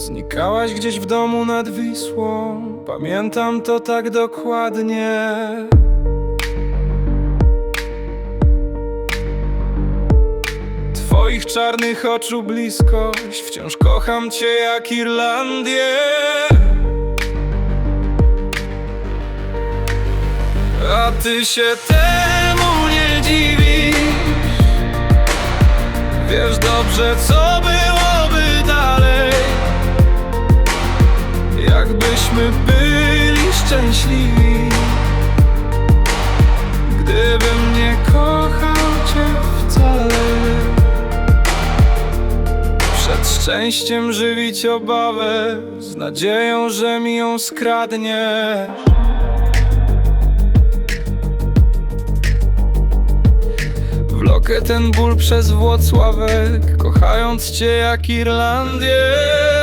Znikałaś gdzieś w domu nad Wisłą Pamiętam to tak dokładnie. Twoich czarnych oczu bliskość Wciąż kocham cię jak Irlandię. A ty się temu nie dziwisz. Wiesz dobrze co byłoby Jakbyśmy byli szczęśliwi. Gdybym nie kochał cię wcale. Przed szczęściem żywić obawę Z nadzieją, że mi ją skradnie. Wlokę ten ból przez Włocławek Kochając cię jak Irlandię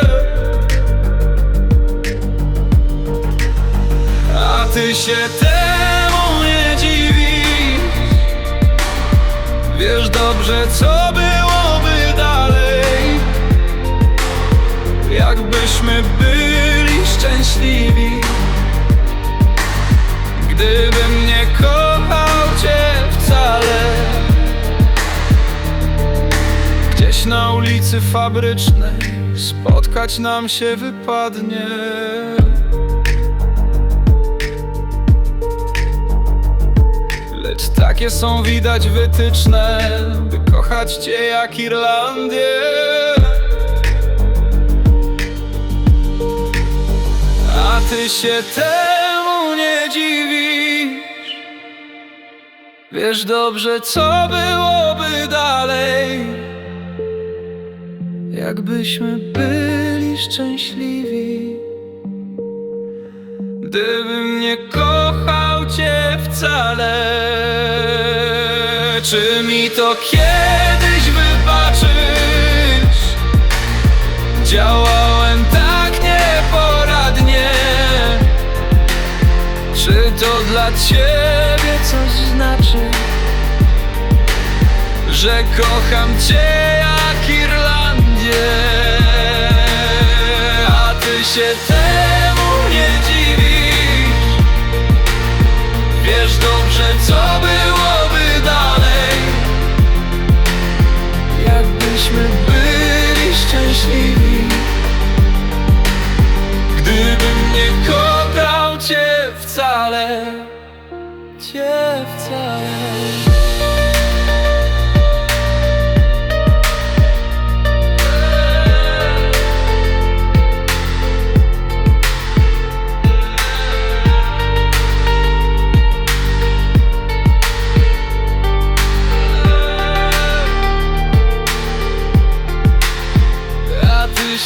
ty się temu nie dziwisz? Wiesz dobrze co byłoby dalej? Jakbyśmy byli szczęśliwi. Gdybym nie kochał cię wcale. Gdzieś na ulicy fabrycznej Spotkać nam się wypadnie Lecz takie są widać wytyczne By kochać cię jak Irlandię. A ty się temu nie dziwisz. Wiesz dobrze co byłoby dalej Jakbyśmy byli szczęśliwi. Gdybym nie Czy mi to kiedyś wybaczysz? Działałem tak nieporadnie Czy to dla ciebie coś znaczy? Że kocham cię jak Irlandię A ty się Cię wcale.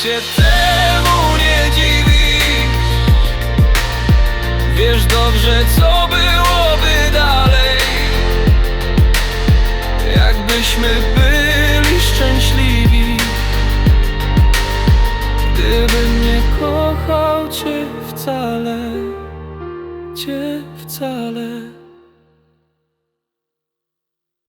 Się temu nie dziwisz. Wiesz dobrze co byłoby Jakbyśmy byli szczęśliwi. Gdybym nie kochał cię wcale Cię wcale